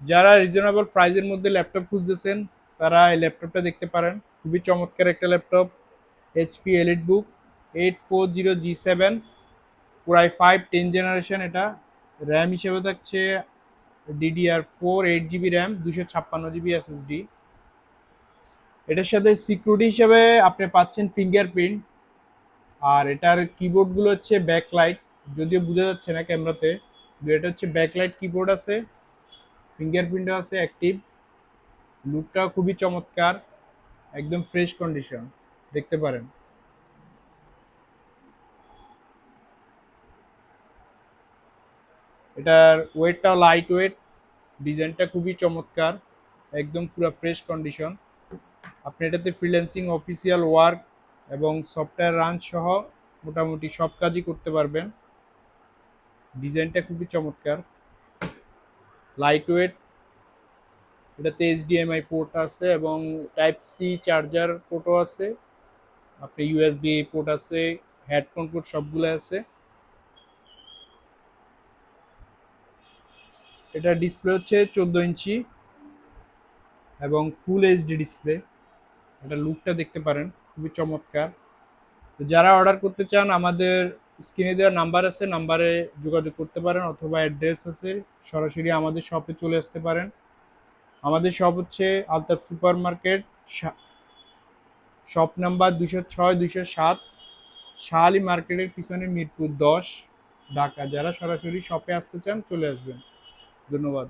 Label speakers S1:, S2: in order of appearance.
S1: যারা রিজনেবল প্রাইজের মধ্যে ল্যাপটপ খুঁজতেছেন, তারা এই ল্যাপটপটা দেখতে পারেন। খুবই চমৎকার একটা laptop HP elite book eight four zero G seven পুরাই ফাইভ টেন জেনারেশন এটা। র্যাম হিসেবে থাকছে DDR four eight GB RAM দুশো ছাপ্পান্ন জিবি এসএসডি এটার সাথে সিকিউরিটি হিসেবে আপনি পাচ্ছেন ফিঙ্গারপ্রিন্ট আর এটার কিবোর্ডগুলো হচ্ছে ব্যাকলাইট যদিও বোঝা যাচ্ছে না ক্যামেরাতে এটা হচ্ছে ব্যাকলাইট কিবোর্ড আছে। ফিঙ্গারপ্রিন্টও আছে অ্যাক্টিভ লুকটা খুবই চমৎকার, একদম ফ্রেশ কন্ডিশন দেখতে পারেন। এটার ওয়েটটাও লাইট ওয়েট ডিজাইনটা খুবই চমৎকার, একদম পুরো ফ্রেশ কন্ডিশন আপনি এটাতে ফ্রিল্যান্সিং অফিসিয়াল ওয়ার্ক এবং সফটওয়্যার রান সহ মোটামুটি সব কাজই করতে পারবেন। ডিজাইনটা খুবই চমৎকার। লাইট ওয়েট এটাতে এইচডিএমআই পোর্ট আছে এবং টাইপ সি চার্জার পোর্টও আছে, আপনি ইউএসবি পোর্ট আছে হেডফোন পোর্ট সবগুলো আছে। এটা ডিসপ্লে হচ্ছে চোদ্দ ইঞ্চি এবং ফুল এইচডি ডিসপ্লে এটা লুকটা দেখতে পারেন, খুবই চমৎকার। যারা অর্ডার করতে চান আমাদের স্ক্রিনে দেওয়া নাম্বার আছে, নাম্বারে যোগাযোগ করতে পারেন অথবা অ্যাড্রেস আছে, সরাসরি আমাদের শপে চলে আসতে পারেন। আমাদের শপ হচ্ছে Altaf super market shop number দুশো ছয় দুশো সাত শাহালি মার্কেটের পিছনে মিরপুর দশ, ঢাকা। যারা সরাসরি শপে আসতে চান চলে আসবেন। ধন্যবাদ।